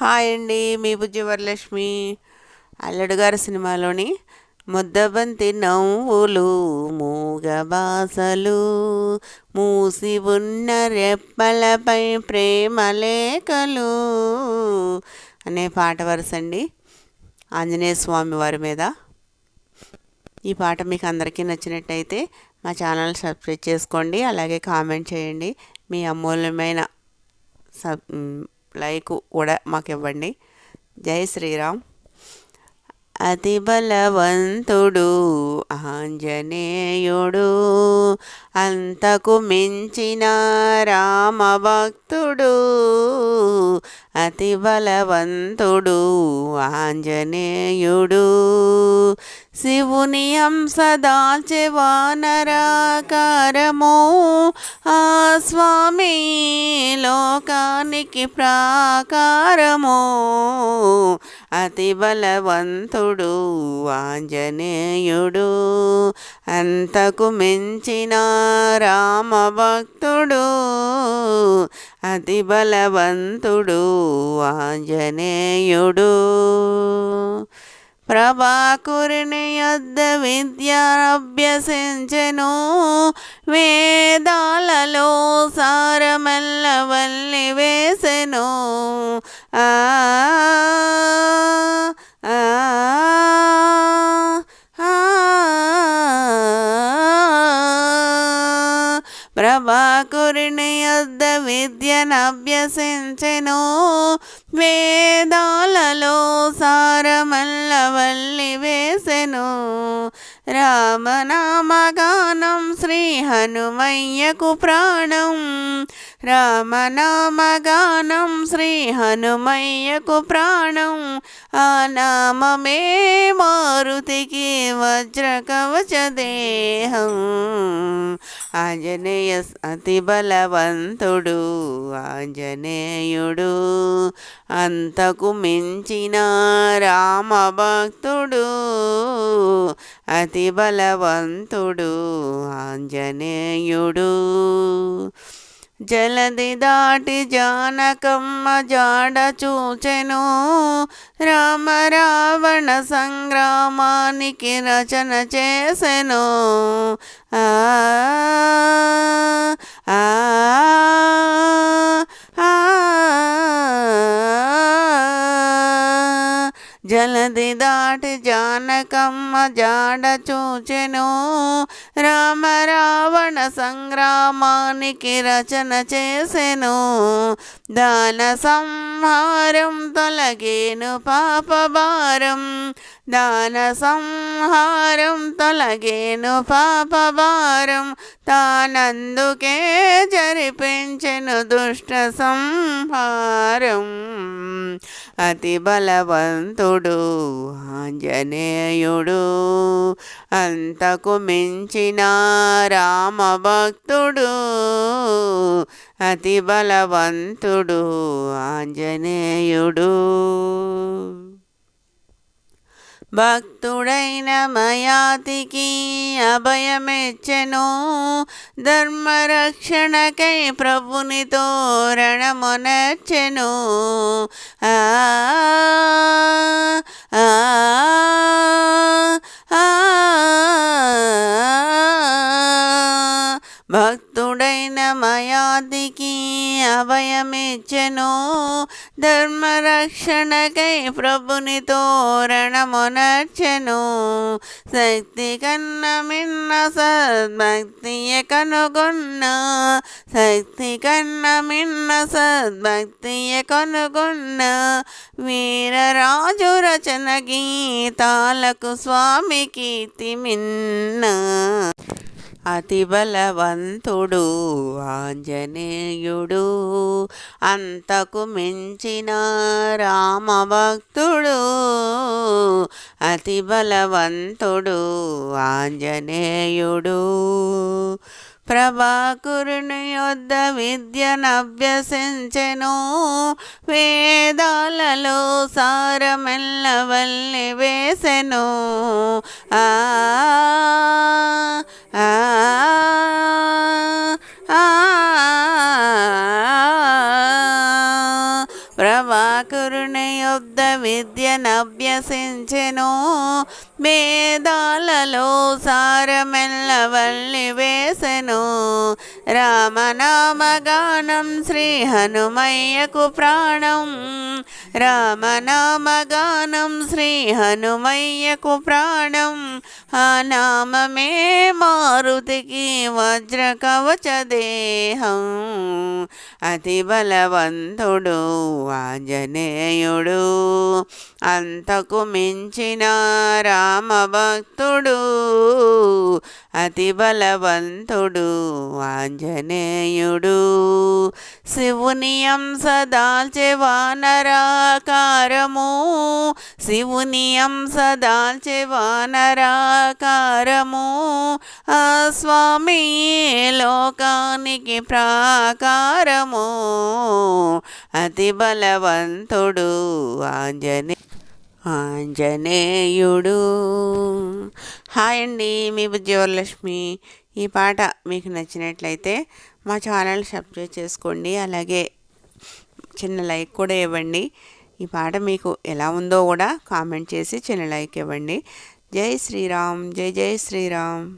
Hi అండి మీ బుజ్జి వరలక్ష్మి. అల్లుడు గారి సినిమాలోని ముద్దబంతి నవ్వులు మూగబాసలు మూసి ఉన్న రెప్పలపై ప్రేమ లేఖలు అనే పాట వరుస అండి ఆంజనేయ స్వామి వారి మీద. ఈ పాట మీకు అందరికీ నచ్చినట్టయితే మా ఛానల్ సబ్స్క్రైబ్ చేసుకోండి అలాగే కామెంట్ చేయండి. మీ అమూల్యమైన సబ్ లైక్ కూడా మాకు ఇవ్వండి జై శ్రీరామ్. అతి బలవంతుడు ఆంజనేయుడు. అంతకు మించిన రామభక్తుడు అతి బలవంతుడు ఆంజనేయుడు. శివుని అంశదాల్చె వానరాకారము ఆ స్వామి లోకానికి ప్రాకారము. అతి బలవంతుడు ఆంజనేయుడు. అంతకు మించిన రామభక్తుడు అతి బలవంతుడు ఆంజనేయుడు. ప్రభాకురుని యొద్ద విద్యాభ్యసించెను వేదాలలో సారమల్ల వల్లి వేసెను. ఆ, ప్రభాకురుని యొద్ద విద్యనభ్యసించెను వేదాలలో సారమల్లవల్లి వేసెను. రామనామగానం శ్రీ హనుమయ్యకు ప్రాణం. రామనామగానం శ్రీ హనుమయ్యకు ప్రాణం. ఆ నామమే మారుతికి వజ్రకవచ దేహం. ఆంజనేయ అతి బలవంతుడు ఆంజనేయుడు. అంతకు మించిన రామభక్తుడు అతి బలవంతుడు ఆంజనేయుడు. జలది దాటి జానకమ్మ జాడ చూచెను. రామ రావణ సంగ్రామానికి రచన చేసెను. ఆ నది దాటి జానకమ్మ జాడ చూచెను. రామ రావణ సంగ్రామానికి రచన చేసెను. దాన సంహారం తొలగేను పాపభారం దాన సంహారం తొలగేను పాపభారం. తానందుకే జరిపించెను దుష్ట సంహారం. అతి బలవంతుడు ఆంజనేయుడు. అంతకు మించిన రామభక్తుడు అతి బలవంతుడు ఆంజనేయుడు. భక్తుడైన మయాతికి అభయమెచ్చెను. ధర్మరక్షణకై ప్రభుని తోరణమునర్చెను. ఆ భక్తుడైన మయాదికి అభయమిచ్చెను ధర్మరక్షణకై ప్రభుని తోరణమునర్చెను. శక్తి కన్న మిన్న సద్భక్తియ కనుగొన్న. శక్తి కన్న మిన్న సద్భక్తియ కనుగొన్న. వీరరాజు రచన గీతాలకు స్వామి కీర్తి మిన్న. అతి బలవంతుడు ఆంజనేయుడు. అంతకు మించిన రామభక్తుడు అతి బలవంతుడు ఆంజనేయుడు. ప్రభాకురుని యొద్ద విద్యనభ్యసించెను వేదాలలో సారమెల్లవల్లి వేసెను. ఆ యుద్ధ విద్యనభ్యసించెను మేధాలలో సారమెల్లవల్లి వేసెను. రామనామగానం శ్రీ హనుమయ్యకు ప్రాణం. రామనామగానం శ్రీ హనుమయ్యకు ప్రాణం. ఆ నామమే మారుతికి వజ్ర కవచ దేహం అతి బలవంతుడు ధన్యుడు అంతకు మించిన రామభక్తుడు. అతి బలవంతుడు ఆంజనేయుడు. శివునియం సదాల్చే వానరాకారము. శివునియం సదాల్చే వానరాకారము. ఆ స్వామి లోకానికి ప్రాకారము. అతి బలవంతుడు ఆంజనే ఆంజనేయుడు. హాయ్ అండి మీ బుజ్జివరలక్ష్మి ఈ పాట మీకు నచ్చినట్లయితే మా ఛానల్ సబ్స్క్రైబ్ చేసుకోండి అలాగే చిన్న లైక్ కూడా ఇవ్వండి. ఈ పాట మీకు ఎలా ఉందో కూడా కామెంట్ చేసి చిన్న లైక్ ఇవ్వండి. జై శ్రీరామ్ జై జై శ్రీరామ్.